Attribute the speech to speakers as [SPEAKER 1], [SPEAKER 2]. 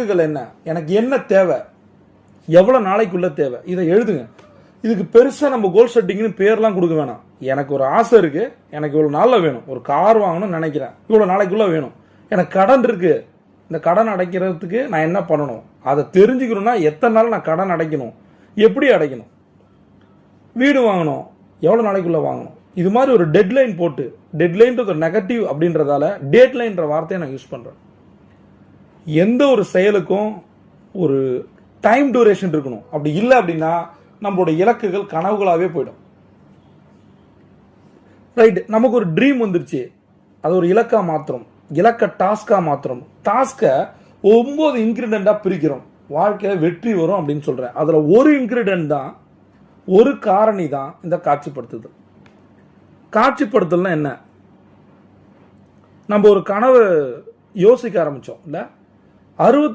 [SPEAKER 1] கணக்குகள் என்ன? எனக்கு என்ன தேவை? எவ்வளோ நாளைக்குள்ள தேவை? இதை எழுதுங்க. இதுக்கு பெருசாக நம்ம கோல் செட்டிங்னு பேர்லாம் கொடுக்க வேணாம். எனக்கு ஒரு ஆசை இருக்கு. எனக்கு இவ்வளோ நாளில் வேணும். ஒரு கார் வாங்கணும்னு நினைக்கிறேன். இவ்வளோ நாளைக்குள்ள வேணும். எனக்கு கடன் இருக்கு. இந்த கடன் அடைக்கிறதுக்கு நான் என்ன பண்ணணும்? அதை தெரிஞ்சுக்கணும்னா எத்தனை நாள் நான் கடன் அடைக்கணும்? எப்படி அடைக்கணும்? வீடு வாங்கணும். எவ்வளோ நாளைக்குள்ள வாங்கணும்? இது மாதிரி ஒரு டெட்லைன் போட்டு டெட்லைன்றது ஒரு நெகட்டிவ் அப்படின்றதால டேட்லைன்ற வார்த்தையை நான் யூஸ் பண்ணுறேன் எந்த ஒரு செயலுக்கும் ஒரு டைம் டியூரேஷன் இருக்கணும். அப்படி இல்லை அப்படின்னா நம்மளோட இலக்குகள் கனவுகளாகவே போயிடும். ரைட் நமக்கு ஒரு ட்ரீம் வந்துருச்சு. அது ஒரு இலக்காக மாத்திரம். இலக்க டாஸ்காக மாத்திரம். டாஸ்கை ஒம்பது இன்க்ரீடியண்ட்டாக பிரிக்கிறோம். வாழ்க்கையில் வெற்றி வரும் அப்படின்னு சொல்கிறேன் அதில் ஒரு இன்க்ரீடியன்ட் தான் ஒரு காரணி தான் இந்த காட்சிப்படுத்துதல் காட்சிப்படுத்தல்னா என்ன? நம்ம ஒரு கனவு யோசிக்க ஆரம்பித்தோம் இல்லை? அறுபத்தி